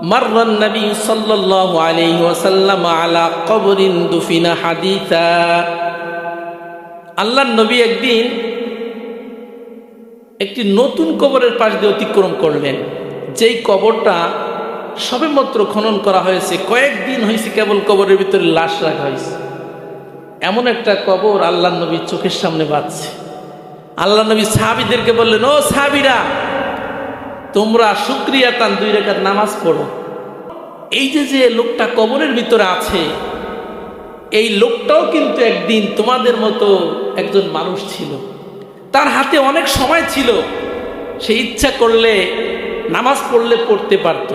مر النبي صلى الله عليه وسلم على قبر دفن حديثا আল্লাহ নবী একদিন একটি নতুন কবরের পাশ দিয়ে অতিক্রম করলেন যেই কবরটা সবেমাত্র খনন করা হয়েছে কয়েকদিন হয়েছে কেবল কবরের ভিতরে লাশ রাখা হয়েছে এমন একটা কবর আল্লাহ নবী চোখের সামনে বাঁচছে আল্লাহ নবী সাহাবিদেরকে বললেন ও সাহাবিরা তোমরা শুক্রিয়া তান দুই রেখার নামাজ পড়ো। এই যে যে লোকটা কবরের ভিতরে আছে, এই লোকটাও কিন্তু একদিন তোমাদের মতো একজন মানুষ ছিল। তার হাতে অনেক সময় ছিল। সে ইচ্ছা করলে নামাজ পড়লে পড়তে পারত।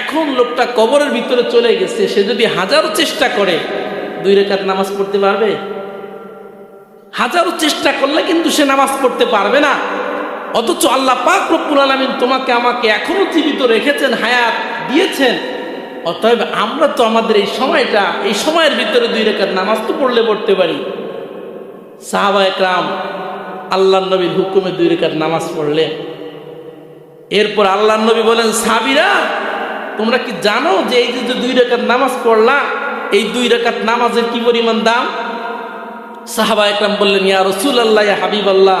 এখন লোকটা কবরের ভিতরে চলে গেছে। সে যদি হাজারো চেষ্টা করে, দুই রেখাত নামাজ পড়তে পারবে? হাজারো চেষ্টা করলে কিন্তু সে নামাজ পড়তে পারবে না। অথচ আল্লাহ পাক রব্বুল আলমিন তোমাকে আমাকে এখনও জীবিত রেখেছেন, হায়াত দিয়েছেন। অতএব আমরা তো আমাদের এই সময়টা, এই সময়ের ভিতরে দুই রেখার নামাজ তো পড়লে পড়তে পারি। সাহাবা একরাম আল্লাহ নবীর হুকুমে দুই রেখার নামাজ পড়লেন। এরপর আল্লাহ নবী বলেন সাবিরা তোমরা কি জানো যে এই যে দুই রেখার নামাজ পড়লা, এই দুই রেখাত নামাজের কি পরিমাণ দাম? সাহাবা একরাম বললেন, ইয়া রসুল আল্লাহ হাবিব আল্লাহ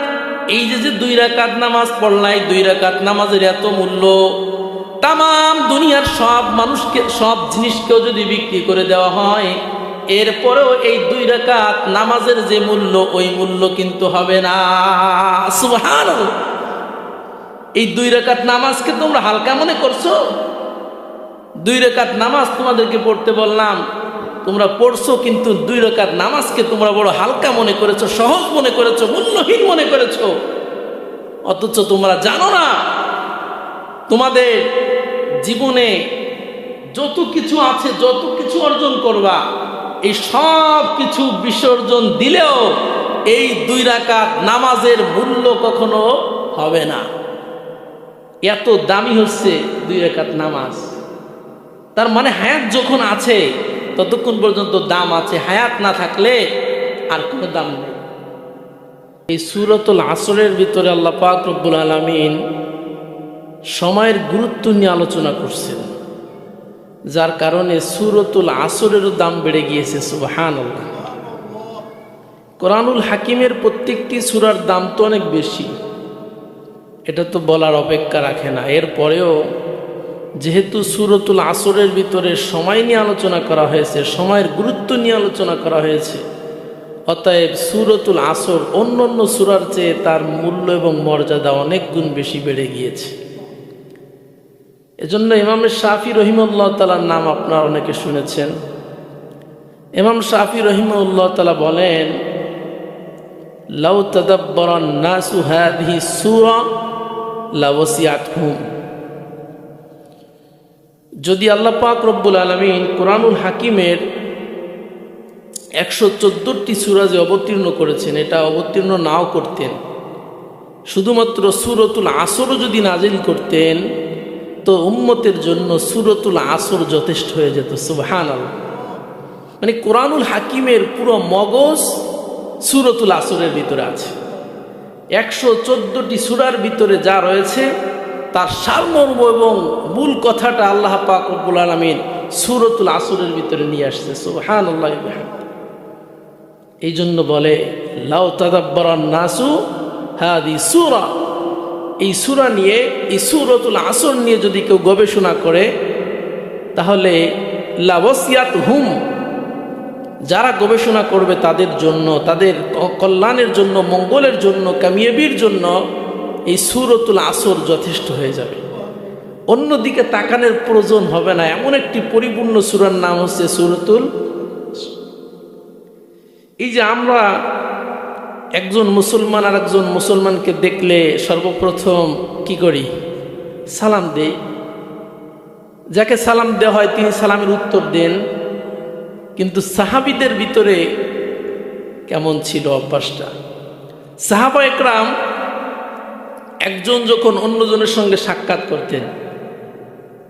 এই যে যে দুই রাকাত নামাজ পড়লাই, দুই রাকাত নামাজের এত মূল্য তাম দুনিয়ার সব মানুষকে, সব জিনিসকেও যদি বিক্রি করে দেওয়া হয়, এরপরেও এই দুই রাকাত নামাজের যে মূল্য, ওই মূল্য কিন্তু হবে না। সুবহান এই দুই রাকাত নামাজকে তোমরা হালকা মনে করছ? দুই রেখাত নামাজ তোমাদেরকে পড়তে বললাম তোমরা পড়ছো কিন্তু দুই রেখাত নামাজকে তোমরা বড় হালকা মনে করেছ, সহজ মনে করেছ, মূল্যহীন মনে করেছ। অথচ তোমরা জানো না, তোমাদের জীবনে যত কিছু আছে, যত কিছু অর্জন করবা, এই সব কিছু বিসর্জন দিলেও এই দুই রাকাত নামাজের মূল্য কখনো হবে না। এত দামি হচ্ছে দুই রাকাত নামাজ। তার মানে হায়াত যখন আছে ততক্ষণ পর্যন্ত দাম আছে, হায়াত না থাকলে আর কোনো দাম নেই। এই সুরতুল আসরের ভিতরে আল্লাহ পাক রব্বুল আলমিন সময়ের গুরুত্ব নিয়ে আলোচনা করছেন, যার কারণে সুরতুল আসরেরও দাম বেড়ে গিয়েছে সুবাহান কোরআনুল হাকিমের প্রত্যেকটি সুরার দাম তো অনেক বেশি, এটা তো বলার অপেক্ষা রাখে না। এরপরেও যেহেতু সুরতুল আসরের ভিতরে সময় নিয়ে আলোচনা করা হয়েছে, সময়ের গুরুত্ব নিয়ে আলোচনা করা হয়েছে, অতএব সুরতুল আসর অন্য অন্য সুরার চেয়ে তার মূল্য এবং মর্যাদা অনেক গুণ বেশি বেড়ে গিয়েছে। এজন্য ইমামের শাফি রহিমুল্লাহ তালার নাম আপনারা অনেকে শুনেছেন। ইমাম শাফি রহিমউল্লাহ তালা বলেন, লাউ তদব্বরন নাসু হাদিহি সুরা লাওসিয়াত হুম যদি আল্লাহ পাক রব্বুল আলমিন কোরআনুল হাকিমের একশো চোদ্দোটি সুরাজে অবতীর্ণ করেছেন, এটা অবতীর্ণ নাও করতেন। শুধুমাত্র সুরতুল আসরও যদি নাজিল করতেন, তো উম্মতের জন্য সুরতুল আসর যথেষ্ট হয়ে যেত সুবহান মানে কোরআনুল হাকিমের পুরো মগজ সুরতুল আসরের ভিতরে আছে। একশো চোদ্দোটি সুরার ভিতরে যা রয়েছে তার সারমর্ম এবং মূল কথাটা আল্লাহ পাক রব্বুল আলমিন সুরতুল আসরের ভিতরে নিয়ে আসছে সুবহান আল্লাহ এই জন্য বলে, লাউ তাদাব্বরান নাসু হাদি সুরা। এই সুরা নিয়ে, এই সুরতুল আসর নিয়ে যদি কেউ গবেষণা করে, তাহলে লাবসিয়াত হুম, যারা গবেষণা করবে তাদের জন্য, তাদের কল্যাণের জন্য, মঙ্গলের জন্য, কামিয়াবির জন্য এই সুরতুল আসর যথেষ্ট হয়ে যাবে। অন্যদিকে তাকানের প্রয়োজন হবে না। এমন একটি পরিপূর্ণ সুরার নাম হচ্ছে সুরতুল এই যে আমরা একজন মুসলমান আর একজন মুসলমানকে দেখলে সর্বপ্রথম কি করি? সালাম দেই। যাকে সালাম দেওয়া হয় তিনি সালামের উত্তর দেন। কিন্তু সাহাবিদের ভিতরে কেমন ছিল অভ্যাসটা? সাহাবা একরাম একজন যখন অন্যজনের সঙ্গে সাক্ষাৎ করতেন,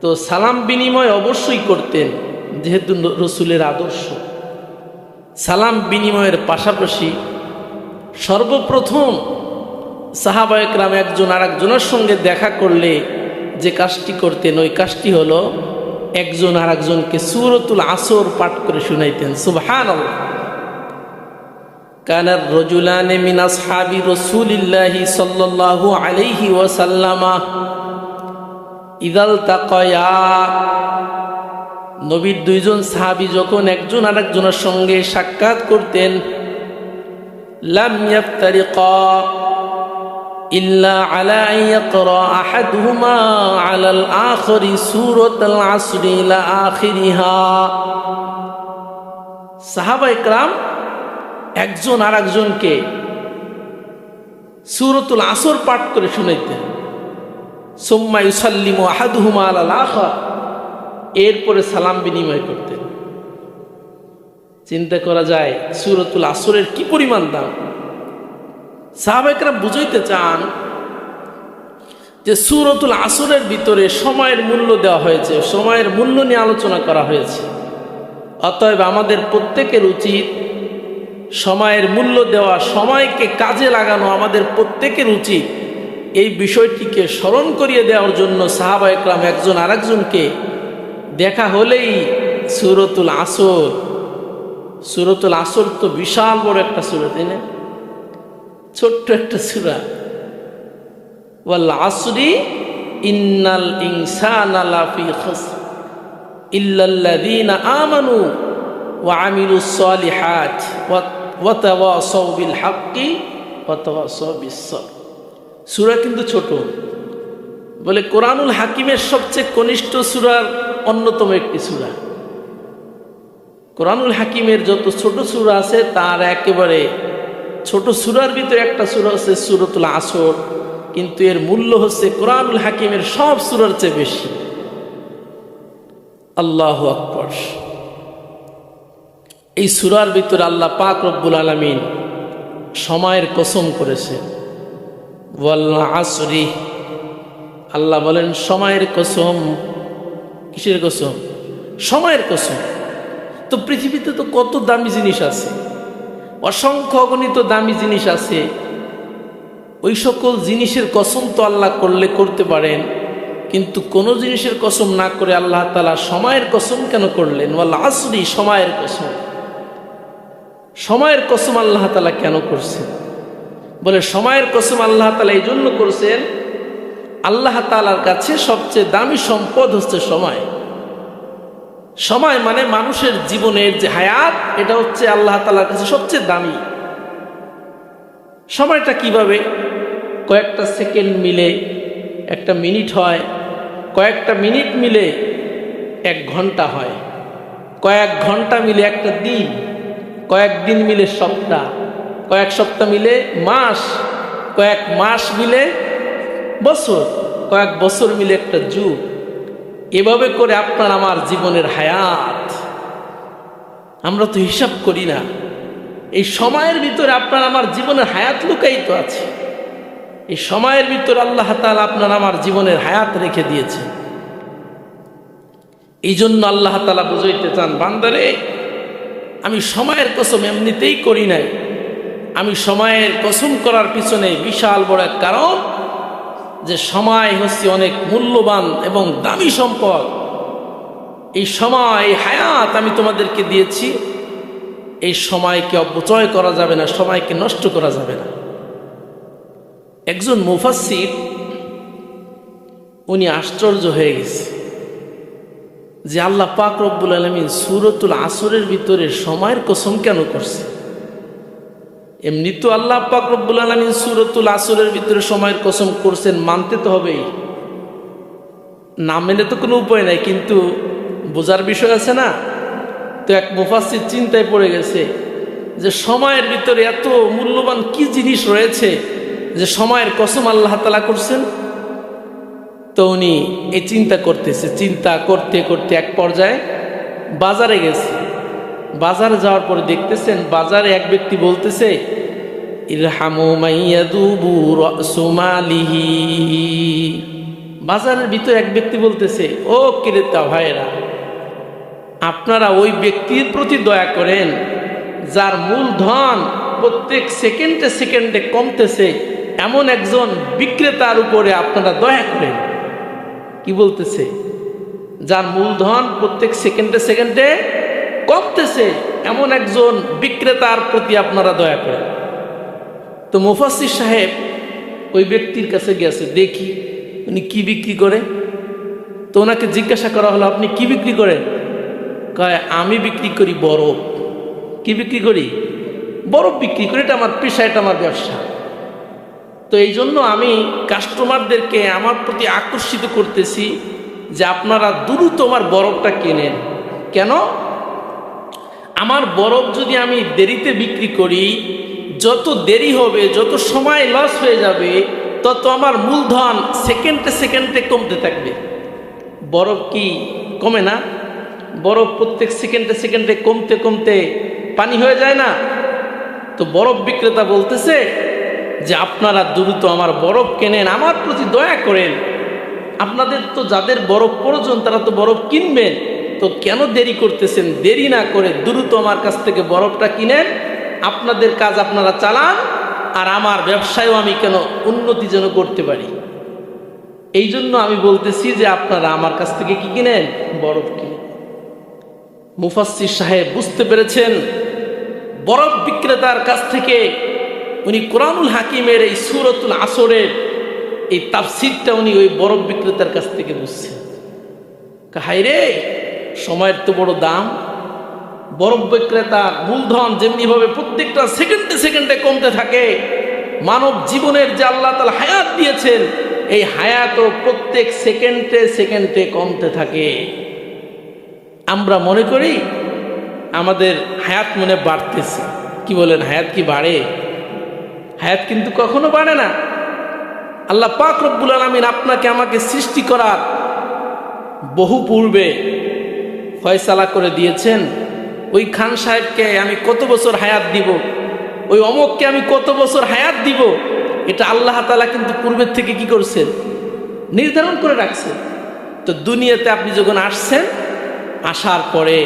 তো সালাম বিনিময় অবশ্যই করতেন, যেহেতু রসুলের আদর্শ। সালাম বিনিময়ের পাশাপাশি সর্বপ্রথম সাহাবা একরাম একজন আর একজনের সঙ্গে দেখা করলে যে কাজটি করতেন, ওই কাজটি হলো একজন আর একজনকে সুরতুল আসর পাঠ করে শুনাইতেন। সুবহান কানার রজুলানে মিনাস হাবি রসুলিল্লাহি সাল্লাল্লাহু আলাইহি ওয়াসাল্লামা ইদাল তাকয়া নবীর দুইজন সাহাবি যখন একজন আর একজনের সঙ্গে সাক্ষাৎ করতেন লাম ইয়াফতারিকা إلا على أن يقرأ أحدهما على الآخر سورة العصر إلى آخرها সাহাবা ইকরাম একজন আর একজনকে সুরতুল আসর পাঠ করে শুনাইতেন সোম্মা ইউসাল্লিম আহাদুহুমা আল আখর। এরপরে সালাম বিনিময় করতেন চিন্তা করা যায়, সুরতুল আসরের কি পরিমাণ দাম? সাহাবাইকরা বুঝাইতে চান যে সুরতুল আসরের ভিতরে সময়ের মূল্য দেওয়া হয়েছে, সময়ের মূল্য নিয়ে আলোচনা করা হয়েছে। অতএব আমাদের প্রত্যেকের উচিত সময়ের মূল্য দেওয়া, সময়কে কাজে লাগানো আমাদের প্রত্যেকের উচিত। এই বিষয়টিকে স্মরণ করিয়ে দেওয়ার জন্য সাহাবা একরাম একজন আরেকজনকে দেখা হলেই সুরতুল আসর। সুরতুল আসর তো বিশাল বড় একটা সুর, তাই না? ছোট্ট একটা সুরা। আসরি ইন্নাল ইনসানা ইল্লাল্লাযীনা আমানু ওয়া আমিলুস সালিহাত ওয়া তাওয়াসাউ বিল হাক্কি ওয়া তাওয়াসাউ সূরা কিন্তু ছোট। বলে কোরআনুল হাকিমের সবচেয়ে কনিষ্ঠ সূরার অন্যতম একটি সূরা। কোরআনুল হাকিমের যত ছোট সূরা আছে, তার একেবারে ছোট সুরার ভিতরে একটা সুরা হচ্ছে সুরতুল আসর। কিন্তু এর মূল্য হচ্ছে কোরআনুল হাকিমের সব সুরার চেয়ে বেশি। আল্লাহ আকবর। এই সুরার ভিতরে আল্লাহ পাক রব্বুল আলমিন সময়ের কসম করেছে। আসরি। আল্লাহ বলেন, সময়ের কসম। কিসের কসম? সময়ের কসম। তো পৃথিবীতে তো কত দামি জিনিস আছে। অসংখ্য অগণিত দামি জিনিস আছে। ওই সকল জিনিসের কসম তো আল্লাহ করলে করতে পারেন, কিন্তু কোনো জিনিসের কসম না করে আল্লাহ তালা সময়ের কসম কেন করলেন? ওয়াল আসরি, সময়ের কসম। সময়ের কসম আল্লাহ তালা কেন করছেন? বলে, সময়ের কসম আল্লাহ তালা এই জন্য করছেন, আল্লাহ তালার কাছে সবচেয়ে দামি সম্পদ হচ্ছে সময়। সময় মানে মানুষের জীবনের যে হায়াত, এটা হচ্ছে আল্লাহ তালার কাছে সবচেয়ে দামি। সময়টা কীভাবে? কয়েকটা সেকেন্ড মিলে একটা মিনিট হয়, কয়েকটা মিনিট মিলে এক ঘণ্টা হয়, কয়েক ঘণ্টা মিলে একটা দিন। কয়েক দিন মিলে সপ্তাহ, কয়েক সপ্তাহ মিলে মাস, কয়েক মাস মিলে বছর, কয়েক বছর মিলে একটা যুগ। এভাবে করে আপনার আমার জীবনের হায়াত। আমরা তো হিসাব করি না। এই সময়ের ভিতরে আপনার আমার জীবনের হায়াত লুকায়িত আছে। এই সময়ের ভিতরে আল্লাহ তালা আপনার আমার জীবনের হায়াত রেখে দিয়েছে। এই জন্য আল্লাহ তালা বুঝাইতে চান, বান্দারে আমি সময়ের কসম এমনিতেই করি নাই। আমি সময়ের কসম করার পিছনে বিশাল বড় এক কারণ যে সময় হচ্ছে অনেক মূল্যবান এবং দামি সম্পদ। এই সময়, এই হায়াত আমি তোমাদেরকে দিয়েছি। এই সময়কে অপচয় করা যাবে না, সময়কে নষ্ট করা যাবে না। একজন মুফাসির উনি আশ্চর্য হয়ে গেছে। যে আল্লাহ পাক রব্বুল আলমিন সুরতুল আসরের ভিতরে সময়ের কসম কেন করছে? এমনি তো আল্লাহ পাক রব্বুল আলমিন সুরতুল আসরের ভিতরে সময়ের কসম করছেন, মানতে তো হবেই। না মেনে তো কোনো উপায় নাই, কিন্তু বোঝার বিষয় আছে না? তো এক মুফাসির চিন্তায় পড়ে গেছে যে সময়ের ভিতরে এত মূল্যবান কি জিনিস রয়েছে যে সময়ের কসম আল্লাহ তালা করছেন? তো উনি এই চিন্তা করতেছে, চিন্তা করতে করতে এক পর্যায়ে বাজারে গেছে। বাজারে যাওয়ার পরে দেখতেছেন বাজারে এক ব্যক্তি বলতেছে বাজারের ভিতরে এক ব্যক্তি বলতেছে, ও ক্রেতা ভাইয়েরা, আপনারা ওই ব্যক্তির প্রতি দয়া করেন, যার মূলধন প্রত্যেক সেকেন্ডে সেকেন্ডে কমতেছে, এমন একজন বিক্রেতার উপরে আপনারা দয়া করেন। কি বলতেছে? যার মূলধন প্রত্যেক সেকেন্ডে সেকেন্ডে কমতেছে, এমন একজন বিক্রেতার প্রতি আপনারা দয়া করেন তো মুফাসির সাহেব ওই ব্যক্তির কাছে গেছে দেখি উনি কি বিক্রি করে। তো ওনাকে জিজ্ঞাসা করা হলো, আপনি কি বিক্রি করেন? কয়, আমি বিক্রি করি বরফ। কি বিক্রি করি? বরফ বিক্রি করি, এটা আমার পেশা, এটা আমার ব্যবসা। তো এই জন্য আমি কাস্টমারদেরকে আমার প্রতি আকর্ষিত করতেছি যে আপনারা দ্রুত আমার বরফটা কেনেন। কেন? আমার বরফ যদি আমি দেরিতে বিক্রি করি, যত দেরি হবে, যত সময় লস হয়ে যাবে, তত আমার মূলধন সেকেন্ডে সেকেন্ডে কমতে থাকবে। বরফ কি কমে না? বরফ প্রত্যেক সেকেন্ডে সেকেন্ডে কমতে কমতে পানি হয়ে যায় না? তো বরফ বিক্রেতা বলতেছে যে আপনারা দ্রুত আমার বরফ কেনেন, আমার প্রতি দয়া করেন। আপনাদের তো যাদের বরফ প্রয়োজন, তারা তো বরফ কিনবেন। তো কেন দেরি করতেছেন? দেরি না করে দ্রুত আমার কাছ থেকে বরফটা কিনেন। আপনাদের কাজ আপনারা চালান, আর আমার ব্যবসায়ও আমি কেন উন্নতি যেন করতে পারি? এই জন্য আমি বলতেছি যে আপনারা আমার কাছ থেকে কি কিনেন? বরফ কিনেন। মুফাসির সাহেব, বুঝতে পেরেছেন? বরফ বিক্রেতার কাছ থেকে উনি কোরআনুল হাকিমের এই সুরতুল আসরের এই তাফসিরটা উনি ওই বরফ বিক্রেতার কাছ থেকে বুঝছেন। হাই রে, সময়ের তো বড় দাম। বরফ বিক্রেতা, মূলধন যেমনিভাবে প্রত্যেকটা সেকেন্ডে সেকেন্ডে কমতে থাকে, মানব জীবনের যে আল্লাহ তালা হায়াত দিয়েছেন, এই হায়াতও প্রত্যেক সেকেন্ডে সেকেন্ডে কমতে থাকে। আমরা মনে করি আমাদের হায়াত মনে বাড়তেছে। কি বলেন, হায়াত কি বাড়ে? হায়াত কিন্তু কখনো বাড়ে না। আল্লাহ পাক রব্বুল আলমিন আপনাকে আমাকে সৃষ্টি করার বহু পূর্বে ফয়সালা করে দিয়েছেন। ওই খান সাহেবকে আমি কত বছর হায়াত দিব? ওই অমককে আমি কত বছর হায়াত দিব? এটা আল্লাহ তালা কিন্তু পূর্বের থেকে কি করছেন? নির্ধারণ করে রাখছেন। তো দুনিয়াতে আপনি যখন আসছেন, আসার পরে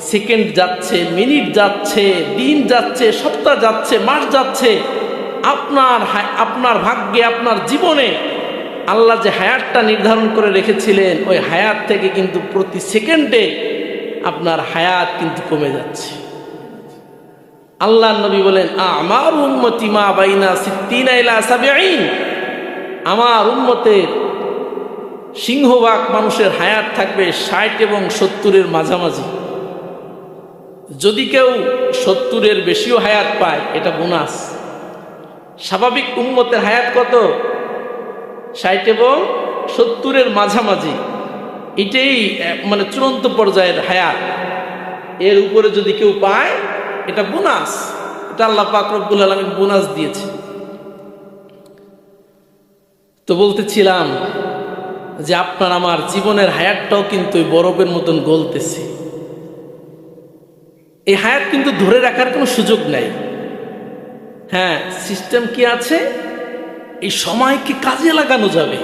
সেকেন্ড যাচ্ছে, মিনিট যাচ্ছে, দিন যাচ্ছে, সপ্তাহ যাচ্ছে, মাস যাচ্ছে। আপনার আপনার ভাগ্যে, আপনার জীবনে আল্লাহ যে হায়াতটা নির্ধারণ করে রেখেছিলেন, ওই হায়াত থেকে কিন্তু প্রতি সেকেন্ডে আপনার হায়াত কিন্তু কমে যাচ্ছে। আল্লাহ নবী বলেন, আমার উন্মতি মা বাইনা আমার উন্মতের সিংহভাগ মানুষের হায়াত থাকবে ষাট এবং সত্তরের মাঝামাঝি। যদি কেউ সত্তরের বেশিও হায়াত পায়, এটা বোনাস। স্বাভাবিক উন্মতের হায়াত কত? ষাট এবং সত্তরের মাঝামাঝি। এটাই মানে চূড়ান্ত পর্যায়ের হায়াত। এর উপরে যদি কেউ পায়, এটা বোনাস। এটা আল্লাহ পাক রব্বুল আলমী বোনাস দিয়েছে। তো বলতেছিলাম যে আপনার আমার জীবনের হায়াতটাও কিন্তু বরফের মতন গলতেছে। এই হায়াত কিন্তু ধরে রাখার কোনো সুযোগ নাই। হ্যাঁ সিস্টেম কি আছে? এই সময়কে কাজে লাগানো যাবে।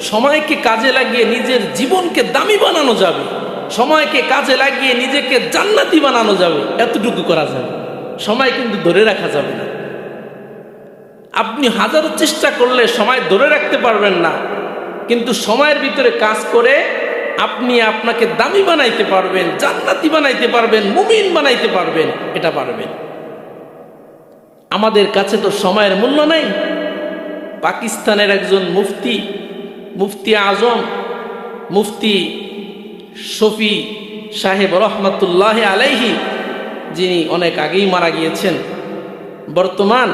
সময়কে কাজে লাগিয়ে নিজের জীবনকে দামি বানানো যাবে। সময়কে কাজে লাগিয়ে নিজেকে জান্নাতি বানানো যাবে। এতটুকু করা যাবে। সময় কিন্তু ধরে রাখা যাবে না। আপনি হাজারো চেষ্টা করলে সময় ধরে রাখতে পারবেন না। কিন্তু সময়ের ভিতরে কাজ করে আপনি আপনাকে দামি বানাইতে পারবেন, জান্নাতি বানাইতে পারবেন, মুমিন বানাইতে পারবেন, এটা পারবেন। আমাদের কাছে তো সময়ের মূল্য নাই। পাকিস্তানের একজন মুফতি মুফতি আজম, মুফতি শফি সাহেব রহমতুল্লাহ আলাইহি, যিনি অনেক আগেই মারা গিয়েছেন। বর্তমান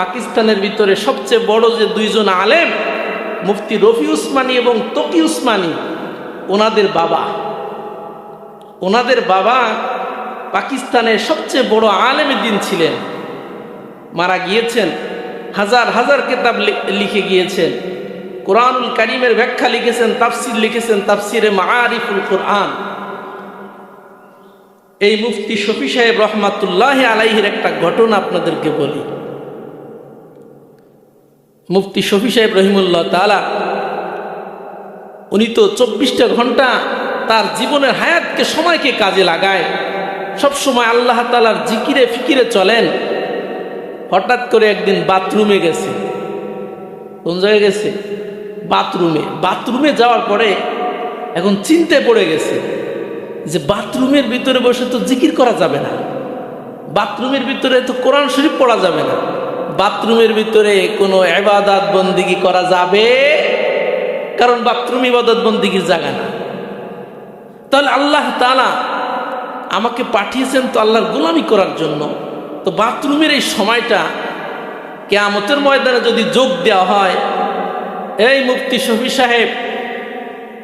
পাকিস্তানের ভিতরে সবচেয়ে বড় যে দুইজন আলেম, মুফতি রফি উসমানী এবং তকি উসমানী ওনাদের বাবা। ওনাদের বাবা পাকিস্তানের সবচেয়ে বড় আলেমের দিন ছিলেন। মারা গিয়েছেন, হাজার হাজার কেতাব লিখে গিয়েছেন। কোরআনুল কারিমের ব্যাখ্যা লিখেছেন, তাফসির লিখেছেন, তাফসিরে মাআরিফুল কোরআন। এই মুফতি শফি সাহেব রহমাতুল্লাহ আলাইহির একটা ঘটনা আপনাদেরকে বলি। মুফতি শফি সাহেব রহিমুল্লাহ তালা উনি তো চব্বিশটা ঘণ্টা তার জীবনের হায়াতকে সময়কে কাজে লাগায়। সব সময় আল্লাহ তালার জিকিরে ফিকিরে চলেন। হঠাৎ করে একদিন বাথরুমে গেছে। কোন জায়গায় গেছে? বাথরুমে। বাথরুমে যাওয়ার পরে এখন চিনতে পড়ে গেছে যে বাথরুমের ভিতরে বসে তো জিকির করা যাবে না। বাথরুমের ভিতরে তো কোরআন শরীফ পড়া যাবে না। বাথরুমের ভিতরে কোনো এবাদাত বন্দিগি করা যাবে কারণ বাথরুম ইবাদত বন্দিগির জায়গা না। তাহলে আল্লাহ তালা আমাকে পাঠিয়েছেন তো আল্লাহর গোলামি করার জন্য। তো বাথরুমের এই সময়টা কেয়ামতের ময়দানে যদি যোগ দেওয়া হয়, এই মুফতি শফি সাহেব,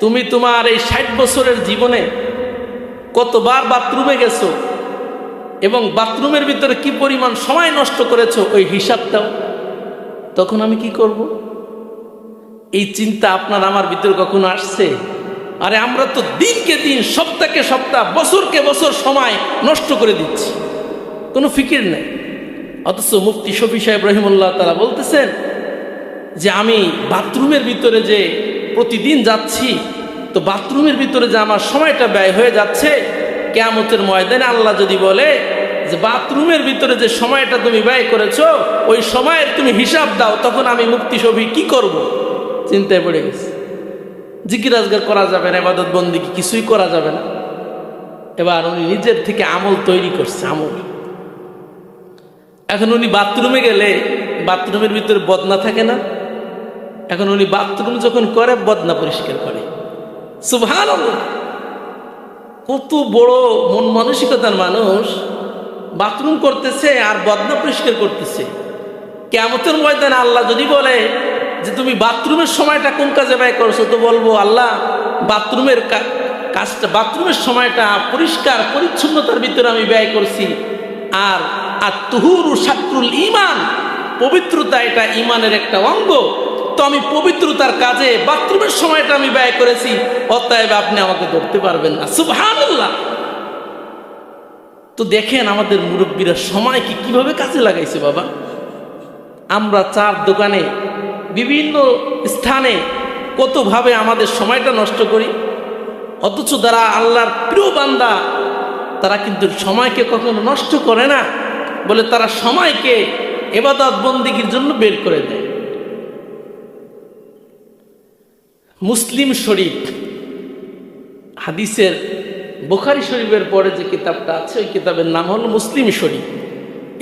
তুমি তোমার এই ষাট বছরের জীবনে কতবার বাথরুমে গেছো এবং বাথরুমের ভিতরে কি পরিমাণ সময় নষ্ট করেছ, ওই হিসাবটাও তখন আমি কি করব? এই চিন্তা আপনার আমার ভিতরে কখনো আসছে? আরে আমরা তো দিনকে দিন, সপ্তাহকে সপ্তাহ, বছরকে বছর সময় নষ্ট করে দিচ্ছি। কোনো ফিকির নেই। অথচ মুফতি শফি সাহেব রহিমুল্লাহ তারা বলতেছেন যে আমি বাথরুমের ভিতরে যে প্রতিদিন যাচ্ছি, তো বাথরুমের ভিতরে যে আমার সময়টা ব্যয় হয়ে যাচ্ছে, কেয়ামতের ময়দানে আল্লাহ যদি বলে যে বাথরুমের ভিতরে যে সময়টা তুমি ব্যয় করেছ, ওই সময়ের তুমি হিসাব দাও, তখন আমি মুক্তি ছবি কি করব? চিন্তায় পড়ে গেছে। জিকির আজগার করা যাবে না এবাদত বন্দি কিছুই করা যাবে না। এবার উনি নিজের থেকে আমল তৈরি করছে, আমল। এখন উনি বাথরুমে গেলে বাথরুমের ভিতরে বদনা থাকে না। এখন উনি বাথরুম যখন করে, বদনা পরিষ্কার করে। সুভান কত বড় মন মানসিকতার মানুষ বাথরুম করতেছে আর বদনা পরিষ্কার করতেছে। কেমতের ময়দানে আল্লাহ যদি বলে যে তুমি বাথরুমের সময়টা কোন কাজে ব্যয় করছ? তো বলব, আল্লাহ, বাথরুমের কাজটা, বাথরুমের সময়টা পরিষ্কার, পরিচ্ছন্নতার ভিতরে আমি ব্যয় করছি। আর আর তুহুর সাকরুল ইমান পবিত্রতা এটা ইমানের একটা অঙ্গ। তো আমি পবিত্রতার কাজে বাথরুমের সময়টা আমি ব্যয় করেছি, অতএব আপনি আমাকে ধরতে পারবেন না। সুবহানাল্লাহ! তো দেখেন আমাদের মুরব্বীরা সময়কে কীভাবে কাজে লাগাইছে বাবা? আমরা চার দোকানে বিভিন্ন স্থানে কতভাবে আমাদের সময়টা নষ্ট করি, অথচ যারা আল্লাহর প্রিয় বান্দা, তারা কিন্তু সময়কে কখনো নষ্ট করে না, বলে তারা সময়কে এবাদত বন্দিগির জন্য বের করে দেয়। মুসলিম শরীফ, হাদিসের বোখারি শরীফের পরে যে কিতাবটা আছে, ওই কিতাবের নাম হল মুসলিম শরীফ।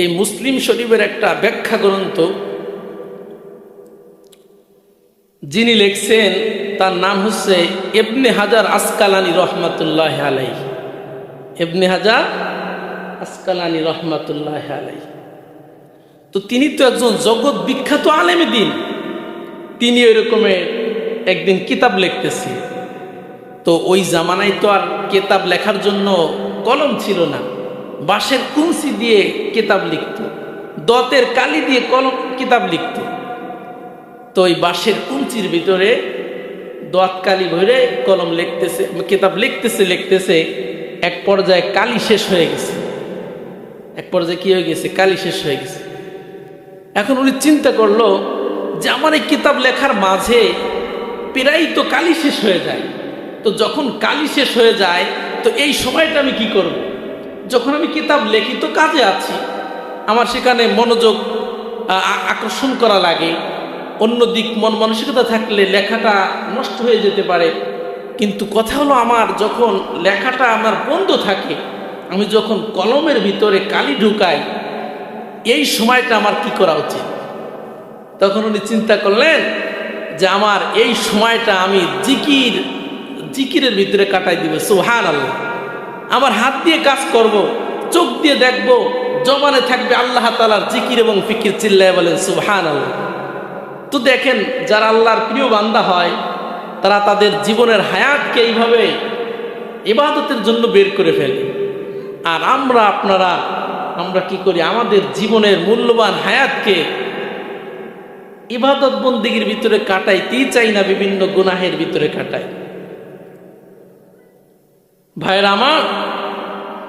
এই মুসলিম শরীফের একটা ব্যাখ্যা গ্রন্থ যিনি লিখছেন, তার নাম হচ্ছে এবনে হাজার আসকালানি রহমাতুল্লাহ আলাই এবনে হাজার আসকালানি রহমাতুল্লাহ আলাই তো তিনি তো একজন জগৎ বিখ্যাত আলেমে দিন। তিনি ওই রকমের একদিন কিতাব লিখতেছে। তো ওই জামানায় তো আর কেতাব লেখার জন্য কলম ছিল না। বাঁশের কুঞ্চি দিয়ে কেতাব লিখত। দতের কালি দিয়ে কলম, কিতাব লিখত। তো ওই বাঁশের কুঞ্চির ভিতরে দত কালি ভরে কলম লিখতেছে, কিতাব লিখতেছে লিখতেছে, এক পর্যায়ে কালি শেষ হয়ে গেছে। এক পর্যায়ে কি হয়ে গেছে? কালি শেষ হয়ে গেছে। এখন উনি চিন্তা করল যে আমার এই কিতাব লেখার মাঝে প্রায় তো কালি শেষ হয়ে যায়। তো যখন কালি শেষ হয়ে যায়, তো এই সময়টা আমি কি করব। যখন আমি কিতাব লেখি তো কাজে আছি। আমার সেখানে মনোযোগ আকর্ষণ করা লাগে। অন্য দিক মন মানসিকতা থাকলে লেখাটা নষ্ট হয়ে যেতে পারে। কিন্তু কথা হলো আমার যখন লেখাটা আমার বন্ধ থাকে, আমি যখন কলমের ভিতরে কালি ঢুকাই, এই সময়টা আমার কি করা উচিত? তখন উনি চিন্তা করলেন যে আমার এই সময়টা আমি জিকির, জিকিরের ভিতরে কাটাই দিবে সুহান আল্লাহ আমার হাত দিয়ে কাজ করব, চোখ দিয়ে দেখব, জবানে থাকবে আল্লাহ তালার জিকির এবং ফিকির, চিল্লায় বলেন সুহান আল্লাহ তো দেখেন যারা আল্লাহর প্রিয় বান্দা হয়, তারা তাদের জীবনের হায়াতকে এইভাবে ইবাদতের জন্য বের করে ফেলে। আর আমরা আপনারা, আমরা কি করি? আমাদের জীবনের মূল্যবান হায়াতকে ইবাদত বন্দিগির ভিতরে কাটাইতেই চাই না, বিভিন্ন গুনাহের ভিতরে কাটাই। ভাইয়ের আমার,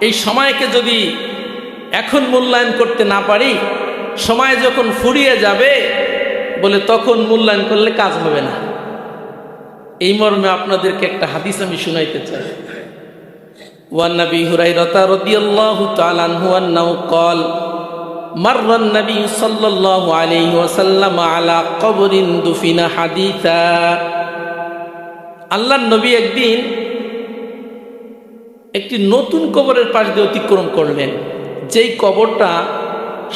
এই সময়কে যদি এখন মূল্যায়ন করতে না পারি, সময় যখন ফুরিয়ে যাবে বলে তখন মূল্যায়ন করলে কাজ হবে না এই মর্মে আপনাদেরকে একটা হাদিস আমি শুনাইতে চাই وعن ابي هريره رضي الله تعالى عنه انه قال مر النبي صلى الله عليه وسلم على قبر دفن حديثا আল্লাহর নবী একদিন একটি নতুন কবরের পাশ দিয়ে অতিক্রম করলেন যেই কবরটা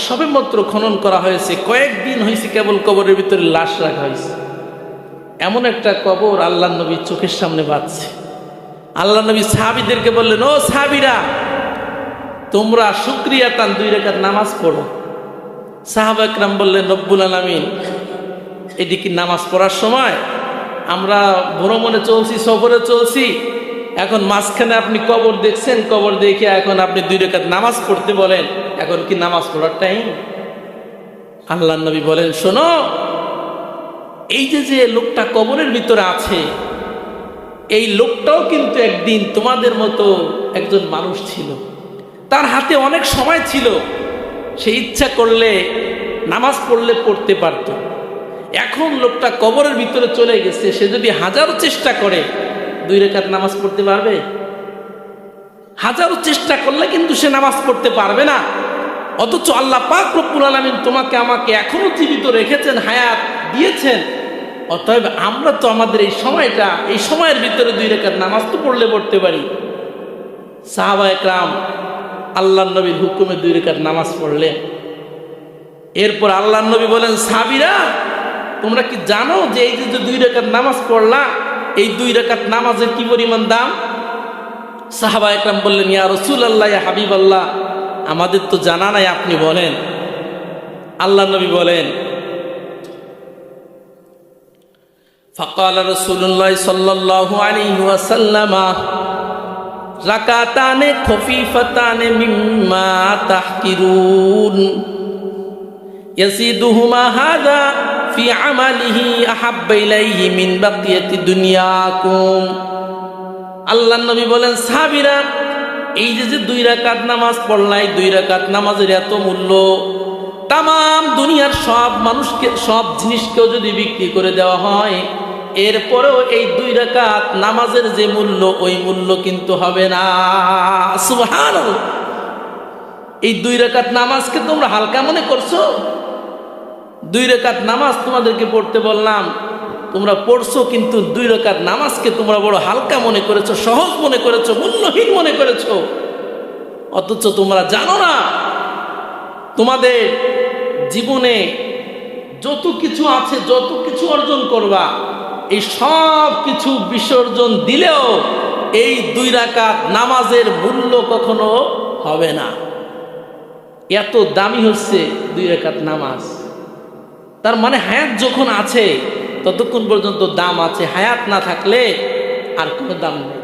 সবেমাত্র খনন করা হয়েছে, কয়েকদিন হয়েছে কেবল কবরের ভিতরে লাশ রাখা হয়েছে। এমন একটা কবর আল্লাহ নবীর চোখের সামনে বাঁচছে আল্লাহ নবী সাহাবিদেরকে বললেন, ও সাহাবিরা, তোমরা শুক্রিয়া তান দুই রেখার নামাজ পড়ো। সাহাবা একরাম বললেন, রব্বুল আলমিন, এদিকে নামাজ পড়ার সময় আমরা ভ্রমণে চলছি, সফরে চলছি এখন মাঝখানে আপনি কবর দেখছেন, কবর দেখে এখন আপনি দুই রেখাত নামাজ পড়তে বলেন। এখন কি নামাজ পড়ার টাইম আল্লাহ নবী বলেন, শোনো, এই যে যে লোকটা কবরের ভিতরে আছে, এই লোকটাও কিন্তু একদিন তোমাদের মতো একজন মানুষ ছিল। তার হাতে অনেক সময় ছিল। সে ইচ্ছা করলে নামাজ পড়লে পড়তে পারত। এখন লোকটা কবরের ভিতরে চলে গেছে। সে যদি হাজারো চেষ্টা করে দুই রেখাত নামাজ পড়তে পারবে? হাজারো চেষ্টা করলে কিন্তু সে নামাজ পড়তে পারবে না। অথচ আল্লাহ পাক রব্বুল আলমিন তোমাকে আমাকে এখনও জীবিত রেখেছেন, হায়াত দিয়েছেন। অতএব আমরা তো আমাদের এই সময়টা, এই সময়ের ভিতরে দুই রেখাত নামাজ তো পড়লে পড়তে পারি। সাহাবা একরাম আল্লাহ নবীর হুকুমে দুই রেখাত নামাজ পড়লে। এরপর আল্লাহ নবী বলেন সাবিরা তোমরা কি জানো যে এই যে দুই রেখাত নামাজ পড়লা এই দুই রেখাত নামাজের কি পরিমাণ দাম? সাহাবা একরাম বললেন, ইয়া রসুল আল্লাহ হাবিব আল্লাহ আমাদের তো জানা নাই, আপনি বলেন। আল্লাহ নবী বলেন, ফকাল রসুল্লাহ সাল্লাহ আলী ওয়াসাল্লামা, রাকাতানে খফিফাতানে মিম্মা তাহকিরুন ইয়াসিদুহুমা হাদা في عمله أحب إليه من بقية دنياكم আল্লাহ নবী বলেন সাবিরা এই যে যে দুই রাকাত নামাজ পড়লাই দুই রাকাত নামাজের এত মূল্য তাম দুনিয়ার সব মানুষকে সব জিনিসকেও যদি বিক্রি করে দেওয়া হয় এরপরেও এই দুই রাকাত নামাজের যে মূল্য ওই মূল্য কিন্তু হবে না সুবহান এই দুই রাকাত নামাজকে তোমরা হালকা মনে করছো দুই রেখাত নামাজ তোমাদেরকে পড়তে বললাম। তোমরা পড়ছো কিন্তু দুই রেখাত নামাজকে তোমরা বড় হালকা মনে করেছ, সহজ মনে করেছ, মূল্যহীন মনে করেছ। অথচ তোমরা জানো না, তোমাদের জীবনে যত কিছু আছে, যত কিছু অর্জন করবা, এই সব কিছু বিসর্জন দিলেও এই দুই রাকাত নামাজের মূল্য কখনো হবে না। এত দামি হচ্ছে দুই রেখাত নামাজ। তার মানে হায়াত যখন আছে, ততক্ষণ পর্যন্ত দাম আছে। হায়াত না থাকলে আর কোনো দাম নেই।